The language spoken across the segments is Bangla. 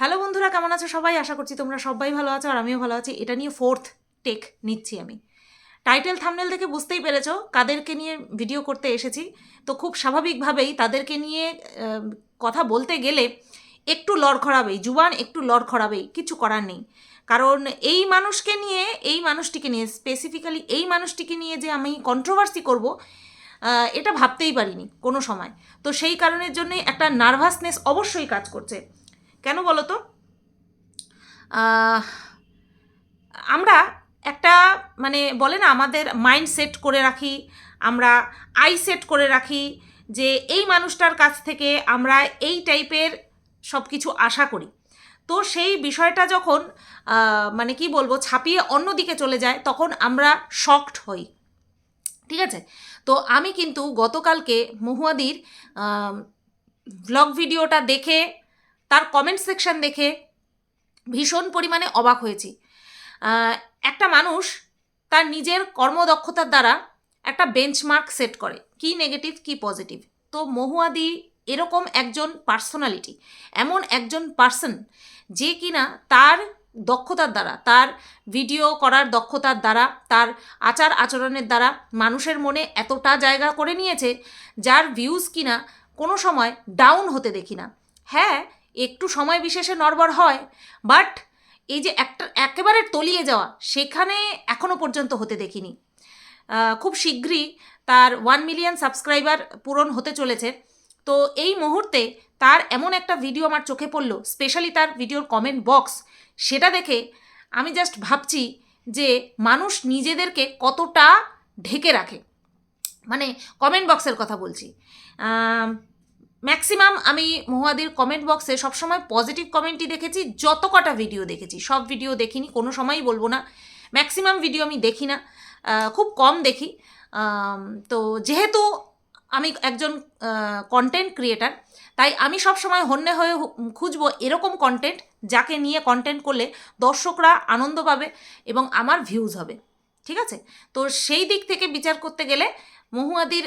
হ্যালো বন্ধুরা, কেমন আছো সবাই? আশা করছি তোমরা সবাই ভালো আছো আর আমিও ভালো আছি। এটা নিয়ে ফোর্থ টেক নিচ্ছি আমি। টাইটেল থামনেল থেকে বুঝতেই পেরেছ কাদেরকে নিয়ে ভিডিও করতে এসেছি। তো খুব স্বাভাবিকভাবেই তাদেরকে নিয়ে কথা বলতে গেলে একটু লড়খড়াবেই জুবান একটু লড়খড়াবেই কিছু করার নেই। কারণ এই মানুষকে নিয়ে, এই মানুষটিকে নিয়ে স্পেসিফিক্যালি এই মানুষটিকে নিয়ে যে আমি কন্ট্রোভার্সি করব এটা ভাবতেই পারিনি কোনো সময়। তো সেই কারণের জন্যই একটা নার্ভাসনেস অবশ্যই কাজ করছে। কেন বলো তো আমরা একটা মানে বলে না, আমাদের মাইন্ড সেট করে রাখি, আমরা আই সেট করে রাখি যে এই মানুষটার কাছ থেকে আমরা এই টাইপের সব কিছু আশা করি। তো সেই বিষয়টা যখন মানে কি বলব, ছাপিয়ে অন্যদিকে চলে যায়, তখন আমরা শকড হই। ঠিক আছে? তো আমি কিন্তু গতকালকে মহুয়াদির ব্লগ ভিডিওটা দেখে তার কমেন্ট সেকশন দেখে ভীষণ পরিমাণে অবাক হয়েছি। একটা মানুষ তার নিজের কর্মদক্ষতার দ্বারা একটা বেঞ্চমার্ক সেট করে, কি নেগেটিভ কি পজিটিভ তো মহুয়াদি এরকম একজন পার্সোনালিটি এমন একজন পার্সন যে কিনা তার দক্ষতার দ্বারা, তার ভিডিও করার দক্ষতার দ্বারা, তার আচার আচরণের দ্বারা মানুষের মনে এতটা জায়গা করে নিয়েছে, যার ভিউজ কিনা কোনো সময় ডাউন হতে দেখি না। হ্যাঁ একটু সময় বিশেষে নড়বড় হয় বাট এই যে একটা, একেবারে তলিয়ে যাওয়া, সেখানে এখনও পর্যন্ত হতে দেখিনি। খুব শীঘ্রই তার ওয়ান মিলিয়ন সাবস্ক্রাইবার পূরণ হতে চলেছে। তো এই মুহূর্তে তার এমন একটা ভিডিও আমার চোখে পড়ল স্পেশালি তার ভিডিওর কমেন্ট বক্স সেটা দেখে আমি জাস্ট ভাবছি যে মানুষ নিজেদেরকে কতটা ঢেকে রাখে। মানে কমেন্ট বক্সের কথা বলছি। ম্যাক্সিমাম আমি মহুয়াদির কমেন্ট বক্সে সবসময় পজিটিভ কমেন্টই দেখেছি যত কটা ভিডিও দেখেছি। সব ভিডিও দেখিনি, কোনো সময়ই বলব না। ম্যাক্সিমাম ভিডিও আমি দেখি না খুব কম দেখি। তো যেহেতু আমি একজন কন্টেন্ট ক্রিয়েটার তাই আমি সব সময় হন্যে হয়ে খুঁজবো এরকম কন্টেন্ট যাকে নিয়ে কন্টেন্ট করলে দর্শকরা আনন্দ পাবে এবং আমার ভিউজ হবে। ঠিক আছে? তো সেই দিক থেকে বিচার করতে গেলে মহুয়াদির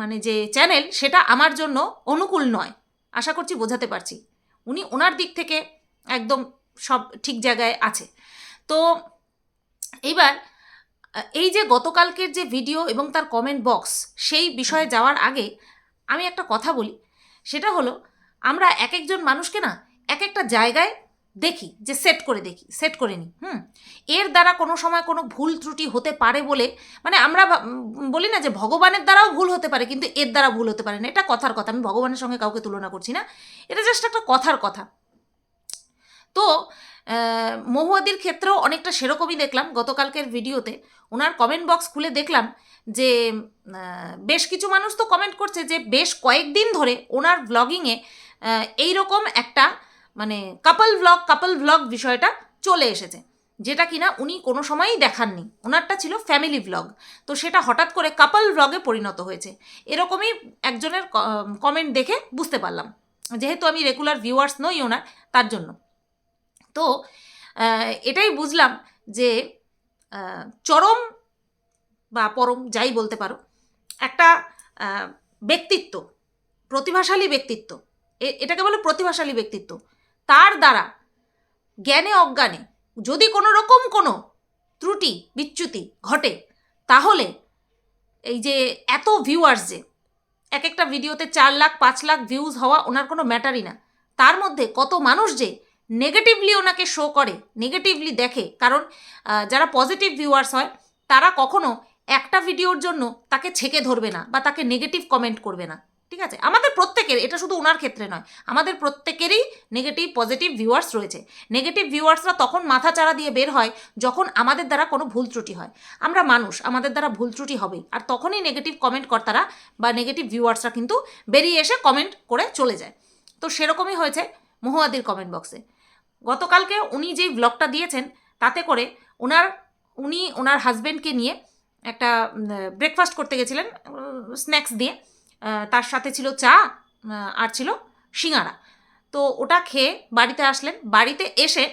মানে যে চ্যানেল সেটা আমার জন্য অনুকূল নয়। আশা করছি বোঝাতে পারছি। উনি ওনার দিক থেকে একদম সব ঠিক জায়গায় আছে। তো এইবার এই যে গতকালকের যে ভিডিও এবং তার কমেন্ট বক্স সেই বিষয়ে যাওয়ার আগে আমি একটা কথা বলি। সেটা হলো, আমরা এক একজন মানুষকে না, এক একটা জায়গায় দেখি, যে সেট করে দেখি সেট করে নিই, হুম? এর দ্বারা কোনো সময় কোনো ভুল ত্রুটি হতে পারে বলে মানে আমরা বলি না যে ভগবানের দ্বারাও ভুল হতে পারে, কিন্তু এর দ্বারা ভুল হতে পারে না। এটা কথার কথা, আমি ভগবানের সঙ্গে কাউকে তুলনা করছি না। এটা জাস্ট একটা কথার কথা। তো মহুয়াদির ক্ষেত্রেও অনেকটা সেরকমই দেখলাম। গতকালকের ভিডিওতে ওনার কমেন্ট বক্স খুলে দেখলাম যে বেশ কিছু মানুষ তো কমেন্ট করছে যে, বেশ কয়েকদিন ধরে ওনার ব্লগিংয়ে এইরকম একটা মানে কাপল ভ্লগ কাপল ভ্লগ বিষয়টা চলে এসেছে। যেটা কিনা উনি কোনো সময়ই দেখাননি। ওনারটা ছিল ফ্যামিলি ভ্লগ তো সেটা হঠাৎ করে কাপল ভ্লগে পরিণত হয়েছে। এরকমই একজনের কমেন্ট দেখে বুঝতে পারলাম। যেহেতু আমি রেগুলার ভিউয়ার্স নই ওনার, তার জন্য। তো এটাই বুঝলাম যে চরম বা পরম যাই বলতে পারো, একটা ব্যক্তিত্ব, প্রতিভাশালী ব্যক্তিত্ব। এটাকে বলে প্রতিভাশালী ব্যক্তিত্ব। তার দ্বারা জ্ঞানে অজ্ঞানে যদি কোনো রকম কোনো ত্রুটি, বিচ্যুতি ঘটে, তাহলে এই যে এত ভিউয়ার্স যে, এক একটা ভিডিওতে চার লাখ, পাঁচ লাখ ভিউজ হওয়া ওনার কোনো ম্যাটারই না। তার মধ্যে কত মানুষ যে নেগেটিভলি ওনাকে শো করে নেগেটিভলি দেখে, কারণ যারা পজিটিভ ভিউয়ার্স হয়, তারা কখনো একটা ভিডিওর জন্য তাকে ছেকে ধরবে না বা তাকে নেগেটিভ কমেন্ট করবে না। ঠিক আছে? আমাদের প্রত্যেকের, এটা শুধু ওনার ক্ষেত্রে নয়, আমাদের প্রত্যেকেরই নেগেটিভ পজিটিভ ভিউয়ার্স রয়েছে। নেগেটিভ ভিউয়ার্সরা তখন মাথা চাড়া দিয়ে বের হয় যখন আমাদের দ্বারা কোনো ভুল ত্রুটি হয়। আমরা মানুষ, আমাদের দ্বারা ভুল ত্রুটি হবেই। আর তখনই নেগেটিভ কমেন্ট কর্তারা বা নেগেটিভ ভিউয়ার্সরা কিন্তু বেরিয়ে এসে কমেন্ট করে চলে যায়। তো সেরকমই হয়েছে মহুয়াদির কমেন্ট বক্সে গতকালকে উনি যেই ব্লগটা দিয়েছেন, তাতে করে ওনার উনি ওনার হাজব্যান্ডকে নিয়ে একটা ব্রেকফাস্ট করতে গেছিলেন স্ন্যাক্স দিয়ে। তার সাথে ছিল চা আর ছিল সিঙ্গারা। তো ওটা খেয়ে বাড়িতে আসলেন। বাড়িতে এসে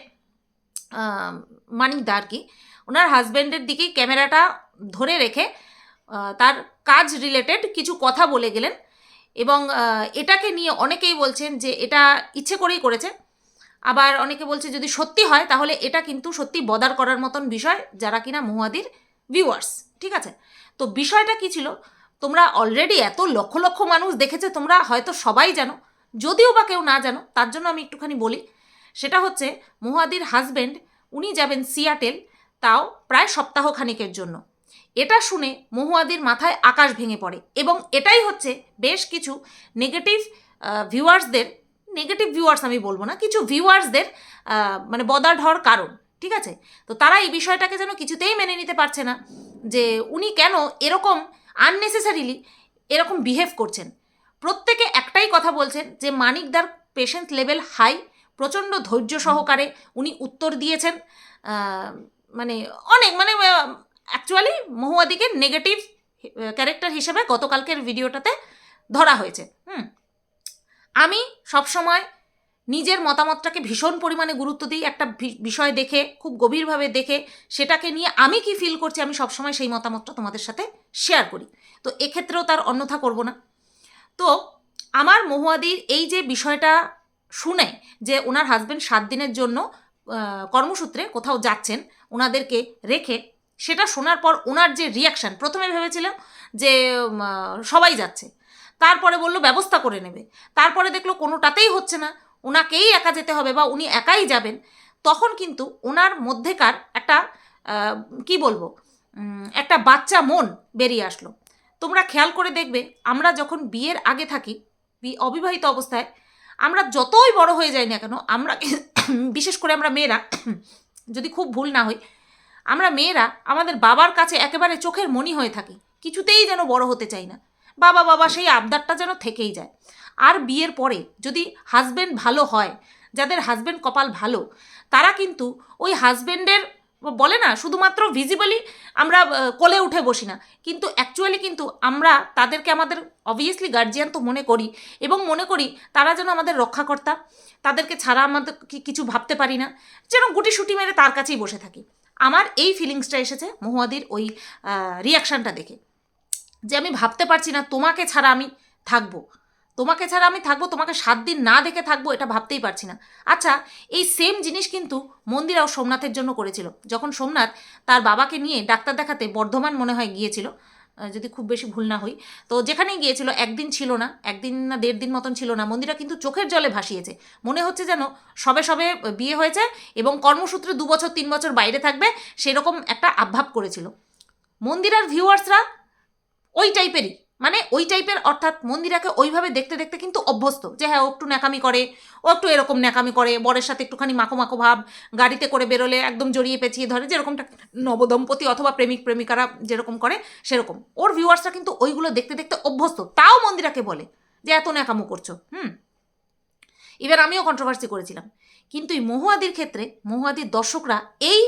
মানিকদা আর কি, ওনার হাজব্যান্ডের দিকেই ক্যামেরাটা ধরে রেখে তার কাজ রিলেটেড কিছু কথা বলে গেলেন। এবং এটাকে নিয়ে অনেকেই বলছেন যে এটা ইচ্ছে করেই করেছে। আবার অনেকে বলছে যদি সত্যি হয়, তাহলে এটা কিন্তু সত্যি বদার করার মতন বিষয়, যারা কিনা মহুয়াদির ভিউয়ার্স ঠিক আছে? তো বিষয়টা কি ছিল? তোমরা অলরেডি এত লক্ষ লক্ষ মানুষ দেখেছে, তোমরা হয়তো সবাই জানো। যদিও বা কেউ না জানো, তার জন্য আমি একটুখানি বলি। সেটা হচ্ছে মহুয়াদির হাজব্যান্ড উনি যাবেন সিয়াটেল, তাও প্রায় সপ্তাহখানিকের জন্য। এটা শুনে মহুয়াদির মাথায় আকাশ ভেঙে পড়ে এবং এটাই হচ্ছে বেশ কিছু নেগেটিভ ভিউয়ার্সদের নেগেটিভ ভিউয়ার্স আমি বলব না, কিছু ভিউয়ার্সদের মানে বদার হওয়ার কারণ, ঠিক আছে? তো তারা এই বিষয়টাকে যেন কিছুতেই মেনে নিতে পারছে না যে উনি কেন এরকম আননেসেসারিলি এরকম বিহেভ করছেন। প্রত্যেকে একটাই কথা বলছেন যে মানিকদার পেশেন্ট লেভেল হাই প্রচণ্ড ধৈর্য সহকারে উনি উত্তর দিয়েছেন। মানে অনেক মানে অ্যাকচুয়ালি মহুয়াদিকে নেগেটিভ ক্যারেক্টার হিসেবে গতকালকের ভিডিওটাতে ধরা হয়েছে। হুম। আমি সবসময় নিজের মতামতটাকে ভীষণ পরিমাণে গুরুত্ব দিই, একটা বিষয় দেখে, খুব গভীরভাবে দেখে, সেটাকে নিয়ে আমি কি ফিল করছি আমি সবসময় সেই মতামতটা তোমাদের সাথে শেয়ার করি। তো এক্ষেত্রেও তার অন্যথা করব না। তো আমার মহুয়াদির এই যে বিষয়টা শুনে যে ওনার হাজবেন্ড সাত দিনের জন্য কর্মসূত্রে কোথাও যাচ্ছেন, ওনাদেরকে রেখে, সেটা শোনার পর ওনার যে রিয়াকশান প্রথমে ভেবেছিল যে সবাই যাচ্ছে। তারপরে বলল, ব্যবস্থা করে নেবে। তারপরে দেখল, কোনোটাতেই হচ্ছে না। ওনাকেই একা যেতে হবে বা উনি একাই যাবেন, তখন কিন্তু ওনার মধ্যেকার একটা কি বলব একটা বাচ্চা মন বেরিয়ে আসলো। তোমরা খেয়াল করে দেখবে, আমরা যখন বিয়ের আগে থাকি অবিবাহিত অবস্থায়, আমরা যতই বড় হয়ে যাই না কেন, আমরা বিশেষ করে আমরা মেয়েরা, যদি খুব ভুল না হই, আমরা মেয়েরা আমাদের বাবার কাছে একেবারে চোখের মনি হয়ে থাকি, কিছুতেই যেন বড় হতে চাই না। বাবা বাবা সেই আবদারটা যেন থেকেই যায়। আর বিয়ের পরে যদি হাজবেন্ড ভালো হয়, যাদের হাজবেন্ড কপাল ভালো, তারা কিন্তু ওই হাজবেন্ডের বলে না, শুধুমাত্র ভিজিবলি আমরা কোলে উঠে বসি না। কিন্তু অ্যাকচুয়ালি কিন্তু আমরা তাদেরকে আমাদের অবভিয়াসলি গার্জিয়ান তো মনে করি এবং মনে করি তারা যেন আমাদের রক্ষাকর্তা, তাদেরকে ছাড়া আমাদের কিছু ভাবতে পারি না, যেন গুটিসুটি মেরে তার কাছেই বসে থাকি। আমার এই ফিলিংসটা এসেছে মহুয়াদির ওই রিয়াকশানটা দেখে। যে আমি ভাবতে পারছি না তোমাকে ছাড়া আমি থাকব। তোমাকে ছাড়া আমি থাকব, তোমাকে সাত দিন না দেখে থাকব, এটা ভাবতেই পারছি না। আচ্ছা এই সেম জিনিস কিন্তু মন্দিরাও সোমনাথের জন্য করেছিল। যখন সোমনাথ তার বাবাকে নিয়ে ডাক্তার দেখাতে বর্ধমান মনে হয় গিয়েছিল যদি খুব বেশি ভুল না হই, তো যেখানেই গিয়েছিল, একদিন ছিল না, একদিন না দেড় দিন মতন ছিল না, মন্দিরা কিন্তু চোখের জলে ভাসিয়েছে। মনে হচ্ছে যেন সবে সবে বিয়ে হয়েছে এবং কর্মসূত্রে দু বছর, তিন বছর বাইরে থাকবে, সেরকম একটা আভাব করেছিল। মন্দিরার ভিউয়ার্সরা ওই টাইপেরই মানে ওই টাইপের অর্থাৎ মন্দিরাকে ওইভাবে দেখতে দেখতে কিন্তু অভ্যস্ত যে হ্যাঁ ও একটু ন্যাকামি করে, ও একটু এরকম ন্যাকামি করে, বরের সাথে একটুখানি মাখো মাখো ভাব, গাড়িতে করে বেরোলে একদম জড়িয়ে পেঁচিয়ে ধরে, যেরকমটা নবদম্পতি অথবা প্রেমিক প্রেমিকারা যেরকম করে, সেরকম। ওর ভিউয়ার্সরা কিন্তু ওইগুলো দেখতে দেখতে অভ্যস্ত, তাও মন্দিরাকে বলে যে এত ন্যাকামো করছ, হুম। এবার আমিও কন্ট্রোভার্সি করেছিলাম। কিন্তু এই মহুয়াদির ক্ষেত্রে, মহুয়াদির দর্শকরা এই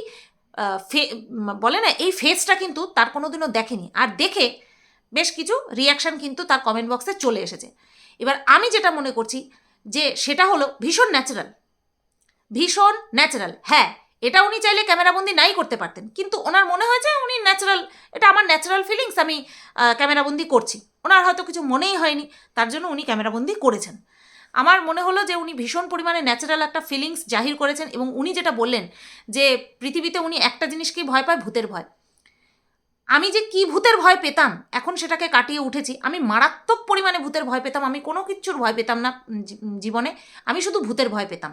বলে না, এই ফেসটা কিন্তু তার কোনোদিনও দেখেনি। আর দেখে বেশ কিছু রিয়াকশান কিন্তু তার কমেন্ট বক্সে চলে এসেছে। এবার আমি যেটা মনে করছি যে সেটা হলো ভীষণ ন্যাচারাল ভীষণ ন্যাচারাল হ্যাঁ এটা উনি চাইলে ক্যামেরাবন্দি নাই করতে পারতেন, কিন্তু ওনার মনে হয়েছে উনি ন্যাচারাল এটা আমার ন্যাচারাল ফিলিংস আমি ক্যামেরাবন্দি করছি। ওনার হয়তো কিছু মনেই হয়নি, তার জন্য উনি ক্যামেরাবন্দি করেছেন। আমার মনে হলো যে উনি ভীষণ পরিমাণে ন্যাচারাল একটা ফিলিংস জাহির করেছেন এবং উনি যেটা বললেন যে পৃথিবীতে উনি একটা জিনিসকেই ভয় পায়, ভূতের ভয়। আমি যে কি ভূতের ভয় পেতাম, এখন সেটাকে কাটিয়ে উঠেছি। আমি মারাত্মক পরিমাণে ভূতের ভয় পেতাম, আমি কোনো কিচ্ছুর ভয় পেতাম না জীবনে। আমি শুধু ভূতের ভয় পেতাম।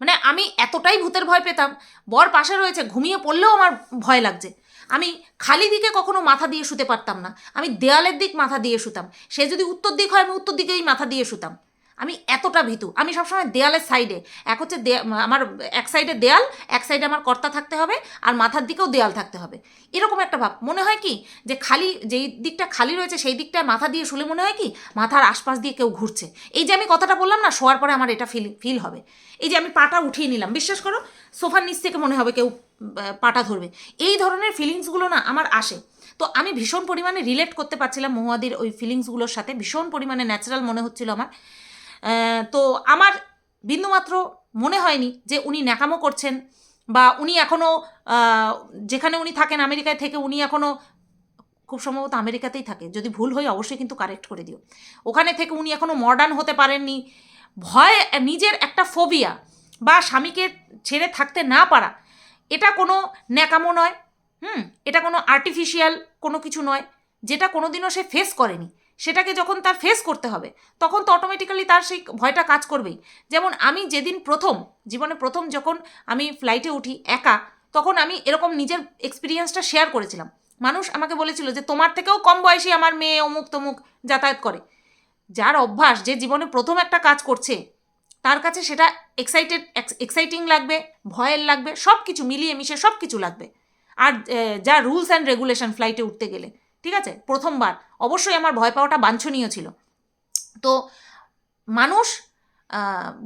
মানে আমি এতটাই ভূতের ভয় পেতাম, বর পাশে রয়েছে, ঘুমিয়ে পড়লেও আমার ভয় লাগছে। আমি খালি দিকে কখনো মাথা দিয়ে শুতে পারতাম না। আমি দেয়ালের দিক মাথা দিয়ে শুতাম। সে যদি উত্তর দিক হয়, আমি উত্তর দিকেই মাথা দিয়ে শুতাম। আমি এতটা ভীতু। আমি সবসময় দেয়ালের সাইডে এক হচ্ছে আমার এক সাইডে দেয়াল, এক সাইডে আমার কর্তা থাকতে হবে আর মাথার দিকেও দেয়াল থাকতে হবে। এরকম একটা ভাব। মনে হয় কি যে খালি, যেই দিকটা খালি রয়েছে সেই দিকটায় মাথা দিয়ে শুলে মনে হয় কি মাথার আশপাশ দিয়ে কেউ ঘুরছে। এই যে আমি কথাটা বললাম না, শোয়ার পরে আমার এটা ফিল ফিল হবে। এই যে আমি পাটা উঠিয়ে নিলাম, বিশ্বাস করো, সোফার নিচ থেকে মনে হবে কেউ পাটা ধরবে। এই ধরনের ফিলিংসগুলো না আমার আসে। তো আমি ভীষণ পরিমাণে রিলেট করতে পারছিলাম মহুয়াদির ওই ফিলিংসগুলোর সাথে। ভীষণ পরিমাণে ন্যাচারাল মনে হচ্ছিল আমার। তো আমার বিন্দুমাত্র মনে হয়নি যে উনি ন্যাকামো করছেন বা উনি এখনও যেখানে উনি থাকেন আমেরিকায় থেকে উনি এখনও খুব সম্ভবত আমেরিকাতেই থাকে। যদি ভুল হয় অবশ্যই কিন্তু কারেক্ট করে দিও। ওখানে থেকে উনি এখনও মডার্ন হতে পারেননি। ভয়, নিজের একটা ফোবিয়া বা স্বামীকে ছেড়ে থাকতে না পারা, এটা কোনো ন্যাকামো নয়। হুম, এটা কোনো আর্টিফিশিয়াল কোনো কিছু নয়। যেটা কোনোদিনও সে ফেস করেনি। সেটাকে যখন তার ফেস করতে হবে, তখন তো অটোমেটিক্যালি তার সেই ভয়টা কাজ করবেই। যেমন আমি যেদিন প্রথম, জীবনে প্রথম যখন আমি ফ্লাইটে উঠি একা, তখন আমি এরকম নিজের এক্সপিরিয়েন্সটা শেয়ার করেছিলাম। মানুষ আমাকে বলেছিল যে, তোমার থেকেও কম বয়সী আমার মেয়ে অমুক তমুক যাতায়াত করে। যার অভ্যাস যে জীবনে প্রথম একটা কাজ করছে, তার কাছে সেটা এক্সাইটেড এক্সাইটিং লাগবে, ভয়ের লাগবে সব কিছু মিলিয়ে মিশে সব কিছু লাগবে। আর যা রুলস অ্যান্ড রেগুলেশন ফ্লাইটে উঠতে গেলে। ঠিক আছে? প্রথমবার। অবশ্যই আমার ভয় পাওয়াটা বাঞ্ছনীয় ছিল। তো মানুষ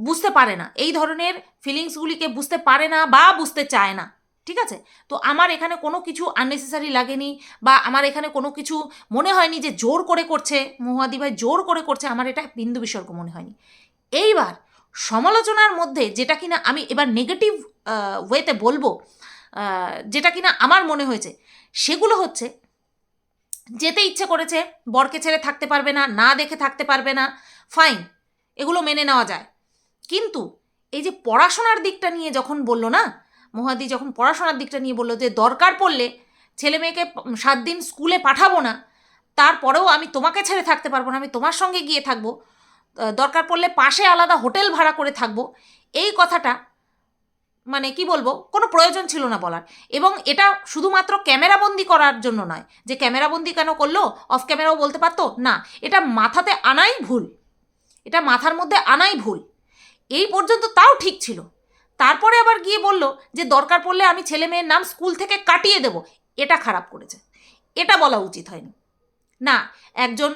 বুঝতে পারে না। এই ধরনের ফিলিংসগুলিকে বুঝতে পারে না বা বুঝতে চায় না। ঠিক আছে? তো আমার এখানে কোনো কিছু আননেসেসারি লাগেনি বা আমার এখানে কোনো কিছু মনে হয়নি যে জোর করে করছে, মহুয়াদি ভাই জোর করে করছে, আমার এটা বিন্দু বিসর্গ মনে হয়নি। এইবার সমালোচনার মধ্যে যেটা কিনা আমি এবার নেগেটিভ ওয়েতে বলব যেটা কিনা আমার মনে হয়েছে, সেগুলো হচ্ছে যেতে ইচ্ছে করেছে, বরকে ছেড়ে থাকতে পারবে না না দেখে থাকতে পারবে না ফাইন এগুলো মেনে নেওয়া যায়। কিন্তু এই যে পড়াশোনার দিকটা নিয়ে যখন বলল না, মহাদি যখন পড়াশোনার দিকটা নিয়ে বলল যে দরকার পড়লে ছেলে মেয়েকে সাত দিন স্কুলে পাঠাবো না, তারপরেও আমি তোমাকে ছেড়ে থাকতে পারব না, আমি তোমার সঙ্গে গিয়ে থাকব দরকার পড়লে পাশে আলাদা হোটেল ভাড়া করে থাকব, এই কথাটা মানে কি বলব, কোনো প্রয়োজন ছিল না বলার। এবং এটা শুধুমাত্র ক্যামেরাবন্দি করার জন্য নয়, যে ক্যামেরাবন্দি কেন করল, অফ ক্যামেরাও বলতে পারতো? না, এটা মাথাতে আনাই ভুল। এটা মাথার মধ্যে আনাই ভুল। এই পর্যন্ত তাও ঠিক ছিল। তারপরে আবার গিয়ে বলল যে, দরকার পড়লে আমি ছেলে মেয়ের নাম স্কুল থেকে কাটিয়ে দেব। এটা খারাপ করেছে। এটা বলা উচিত হয়নি। না, একজন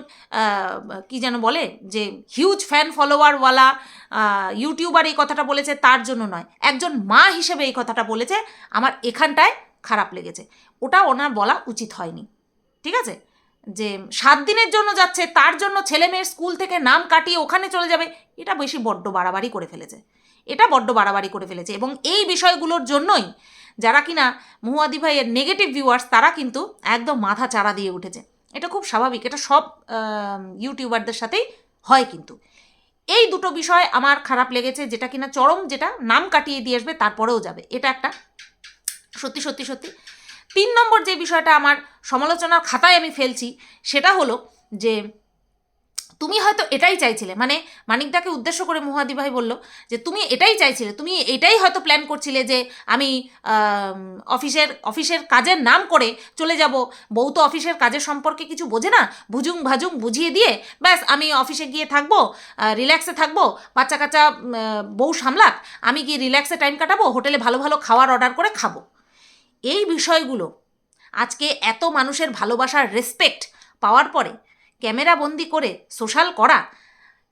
কি যেন বলে, যে হিউজ ফ্যান ফলোয়ারওয়ালা ইউটিউবার এই কথাটা বলেছে তার জন্য নয়। একজন মা হিসেবে এই কথাটা বলেছে, আমার এখানটায় খারাপ লেগেছে। ওটা ওনার বলা উচিত হয়নি। ঠিক আছে? যে সাত দিনের জন্য যাচ্ছে, তার জন্য ছেলে মেয়ের স্কুল থেকে নাম কাটিয়ে ওখানে চলে যাবে, এটা বেশি বড্ড বাড়াবাড়ি করে ফেলেছে। এটা বড্ড বাড়াবাড়ি করে ফেলেছে এবং এই বিষয়গুলোর জন্যই যারা কিনা মুহুয়াদি ভাইয়ের নেগেটিভ ভিউয়ার্স তারা কিন্তু একদম মাথা চারা দিয়ে উঠেছে। এটা খুব স্বাভাবিক, এটা সব ইউটিউবারদের সাথেই হয় কিন্তু। এই দুটো বিষয় আমার খারাপ লেগেছে, যেটা কিনা চরম, যেটা নাম কাটিয়ে দিয়ে আসবে, তারপরেও যাবে। এটা একটা সত্যি সত্যি সত্যি। তিন নম্বর যে বিষয়টা আমার সমালোচনার খাতায় আমি ফেলছি, সেটা হলো যে তুমি হয়তো এটাই চাইছিলে মানে মানিকদাকে উদ্দেশ্য করে মুহাদি ভাই বলল যে তুমি এটাই চাইছিলে, তুমি এটাই হয়তো প্ল্যান করছিলে যে আমি অফিসের অফিসের কাজের নাম করে চলে যাব। বউ তো অফিসের কাজের সম্পর্কে কিছু বোঝে না, ভুজুং ভাজুং বুঝিয়ে দিয়ে ব্যাস আমি অফিসে গিয়ে থাকব রিল্যাক্সে থাকব বাচ্চা কাচ্চা বউ সামলাক, আমি গিয়ে রিল্যাক্সে টাইম কাটাবো, হোটেলে ভালো ভালো খাওয়ার অর্ডার করে খাব। এই বিষয়গুলো আজকে এত মানুষের ভালোবাসার রেসপেক্ট পাওয়ার পরে ক্যামেরা বন্দি করে সোশ্যাল করা,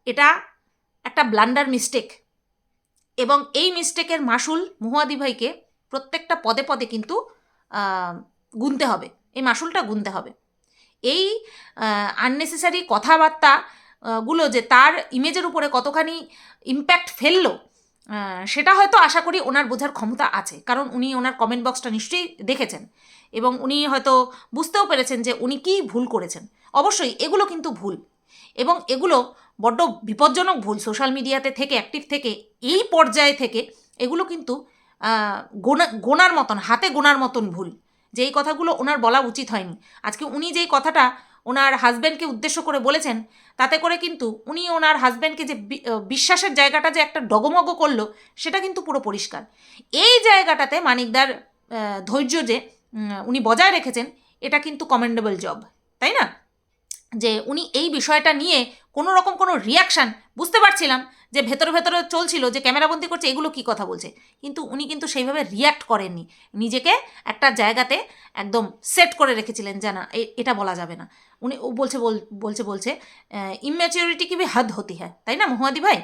এটা একটা ব্লান্ডার মিস্টেক। এবং এই মিস্টেকের মাসুল মুহুয়াদি ভাইকে প্রত্যেকটা পদে পদে কিন্তু গুনতে হবে। এই মাসুলটা গুনতে হবে। এই আননেসেসারি কথাবার্তা গুলো যে তার ইমেজের উপরে কতখানি ইম্প্যাক্ট ফেলল সেটা হয়তো আশা করি ওনার বোঝার ক্ষমতা আছে। কারণ উনি ওনার কমেন্ট বক্সটা নিশ্চয়ই দেখেছেন। এবং উনি হয়তো বুঝতেও পেরেছেন যে উনি কী ভুল করেছেন। অবশ্যই এগুলো কিন্তু ভুল। এবং এগুলো বড্ড বিপজ্জনক ভুল সোশ্যাল মিডিয়াতে থেকে, অ্যাক্টিভ থেকে, এই পর্যায়ে থেকে এগুলো কিন্তু গোনা, গোনার মতন, হাতে গোনার মতন ভুল। যে এই কথাগুলো ওনার বলা উচিত হয়নি। আজকে উনি যেই কথাটা ওনার হাজব্যান্ডকে উদ্দেশ্য করে বলেছেন, তাতে করে কিন্তু উনি ওনার হাজব্যান্ডকে যে বিশ্বাসের জায়গাটা যে একটা ডগমগ করল, সেটা কিন্তু পুরো পরিষ্কার। এই জায়গাটাতে মানিকদার ধৈর্য যে উনি বজায় রেখেছেন, এটা কিন্তু কমেন্ডেবল জব তাই না? যে উনি এই বিষয়টা নিয়ে কোনো রকম কোনো রিয়াকশান বুঝতে পারছিলাম যে ভেতরে ভেতরে চলছিল যে ক্যামেরাবন্দি করছে, এগুলো কি কথা বলছে। কিন্তু উনি কিন্তু সেইভাবে রিয়াক্ট করেননি। নিজেকে একটা জায়গাতে একদম সেট করে রেখেছিলেন যে না এটা বলা যাবে না। উনি ও বলছে, বল- বলছে বলছে ইম্যাচিউরিটি কি হদ হতি হ্যাঁ তাই না মোহাদি ভাই?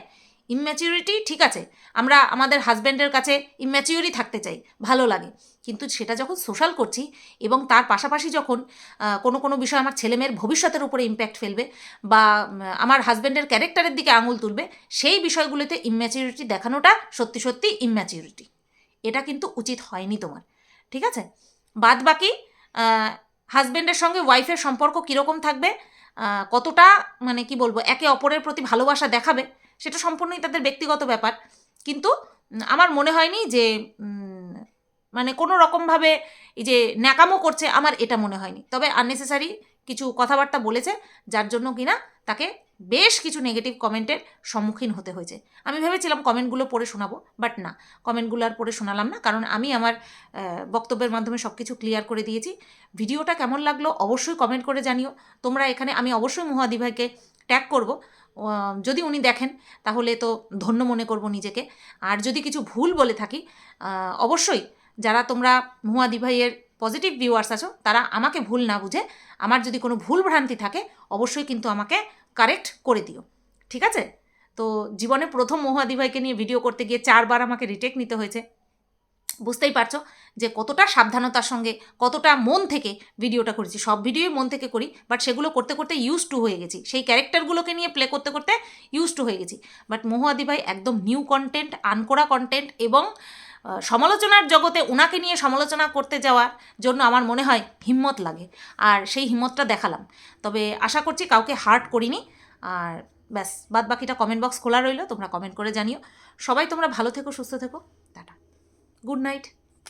ইম্যাচিউরিটি ঠিক আছে? আমরা আমাদের হাজব্যান্ডের কাছে ইম্যাচিউরি থাকতে চাই, ভালো লাগে। কিন্তু সেটা যখন সোশ্যাল করছি এবং তার পাশাপাশি যখন কোনো কোনো বিষয় আমার ছেলেমেয়ের ভবিষ্যতের উপরে ইম্প্যাক্ট ফেলবে বা আমার হাজব্যান্ডের ক্যারেক্টারের দিকে আঙুল তুলবে, সেই বিষয়গুলোতে ইম্যাচিউরিটি দেখানোটা সত্যি সত্যি ইম্যাচিউরিটি এটা কিন্তু উচিত হয়নি তোমার, ঠিক আছে? বাদ বাকি হাজব্যান্ডের সঙ্গে ওয়াইফের সম্পর্ক কীরকম থাকবে কতটা মানে কি বলব, একে অপরের প্রতি ভালোবাসা দেখাবে সেটা সম্পূর্ণই তাদের ব্যক্তিগত ব্যাপার। কিন্তু আমার মনে হয়নি যে মানে কোনো রকমভাবে এই যে ন্যাকামো করছে, আমার এটা মনে হয়নি। তবে আননেসেসারি কিছু কথাবার্তা বলেছে, যার জন্য কিনা তাকে বেশ কিছু নেগেটিভ কমেন্টের সম্মুখীন হতে হয়েছে। আমি ভেবেছিলাম কমেন্টগুলো পড়ে শোনাবো বাট না কমেন্টগুলো আর পড়ে শোনালাম না, কারণ আমি আমার বক্তব্যের মাধ্যমে সব কিছু ক্লিয়ার করে দিয়েছি। ভিডিওটা কেমন লাগল অবশ্যই কমেন্ট করে জানিও। তোমরা এখানে, আমি অবশ্যই মহাদি ভাইকে ট্যাগ করব। যদি উনি দেখেন, তাহলে তো ধন্য মনে করব নিজেকে। আর যদি কিছু ভুল বলে থাকি অবশ্যই যারা তোমরা মুহাদি ভাইয়ের পজিটিভ ভিউয়ার্স আছো, তারা আমাকে ভুল না বুঝে, আমার যদি কোনো ভুল ভ্রান্তি থাকে, অবশ্যই কিন্তু আমাকে কারেক্ট করে দিও। ঠিক আছে? তো জীবনে প্রথম মহাদি ভাইকে নিয়ে ভিডিও করতে গিয়ে চারবার আমাকে রিটেক নিতে হয়েছে। বুঝতেই পারছ যে কতটা সাবধানতার সঙ্গে, কতটা মন থেকে ভিডিওটা করেছি। সব ভিডিওই মন থেকে করি বাট সেগুলো করতে করতে ইউজ টু হয়ে গেছি। সেই ক্যারেক্টারগুলোকে নিয়ে প্লে করতে করতে ইউজ টু হয়ে গেছি। বাট মহুয়াদি ভাই একদম নিউ কন্টেন্ট আনকোরা কন্টেন্ট এবং সমালোচনার জগতে ওনাকে নিয়ে সমালোচনা করতে যাওয়ার জন্য আমার মনে হয় হিম্মত লাগে। আর সেই হিম্মতটা দেখালাম। তবে আশা করছি কাউকে হার্ট করিনি। আর ব্যাস বাদ বাকিটা কমেন্ট বক্স খোলা রইল, তোমরা কমেন্ট করে জানিও। সবাই তোমরা ভালো থেকো, সুস্থ থেকো। টাটা। Good night